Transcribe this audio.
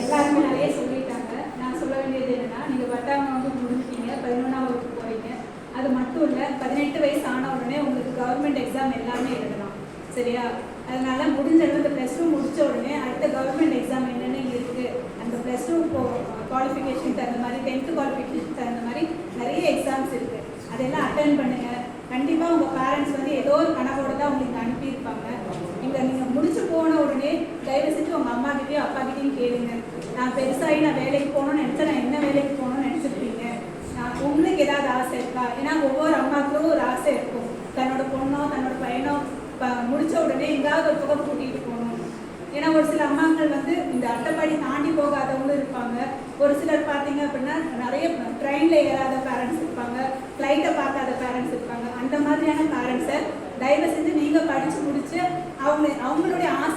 எல்லாருமே நிறைய சொல்லிட்டாங்க நான் சொல்ல வேண்டியது என்னன்னா நீங்கள் பத்தாம் வகுப்பு முடிச்சிட்டீங்க பதினொன்றாம் வகுப்பு போறீங்க. அது மட்டும் இல்லை பதினெட்டு வயசு ஆன உடனே உங்களுக்கு கவர்மெண்ட் எக்ஸாம் எல்லாமே எழுதலாம். சரியா? அதனால முடிஞ்ச அளவுக்கு ப்ளஸ் டூ முடிச்ச உடனே அடுத்த கவர்மெண்ட் எக்ஸாம் என்னென்ன இருக்கு அந்த ப்ளஸ் டூ குவாலிஃபிகேஷன் தகுந்த மாதிரி டென்த்து குவாலிஃபிகேஷன் தகுந்த மாதிரி நிறைய எக்ஸாம்ஸ் இருக்கு. அதெல்லாம் அட்டன் பண்ணுங்க. கண்டிப்பாக உங்கள் பேரண்ட்ஸ் வந்து ஏதோ ஒரு கனவோட தான் உங்களுக்கு அனுப்பியிருப்பாங்க. இங்கே நீங்கள் முடிச்சு போன உடனே தயவு செஞ்சு உங்கள் அம்மா கிட்டயும் அப்பா கேளுங்க. நான் பெருசாகி நான் வேலைக்கு போகணும்னு நினச்சா நான் என்ன வேலைக்கு போகணும்னு நினச்சிருப்பீங்க? நான் உங்களுக்கு ஏதாவது ஆசை இருக்கா? ஏன்னா ஒவ்வொரு அம்மாவுக்கும் ஒரு ஆசை இருக்கும். தன்னோட பொண்ணோ தன்னோட பையனோ முடிச்ச உடனே எங்காவது ஒரு பக்கம் கூட்டிகிட்டு போகணும். ஏன்னா ஒரு சில அம்மாக்கள் வந்து இந்த அட்டைப்பாடி தாண்டி போகாதவங்களும் இருப்பாங்க. ஒரு சிலர் பார்த்தீங்க அப்படின்னா நிறைய ட்ரெயினில் ஏறாத பேரண்ட்ஸ் இருப்பாங்க. ஃப்ளைட்டை பார்க்காத பேரண்ட்ஸ் இருப்பாங்க. அந்த மாதிரியான பேரண்ட்ஸை தயவு செஞ்சு நீங்கள் படித்து முடிச்சு அவங்க அவங்களுடைய ஆசை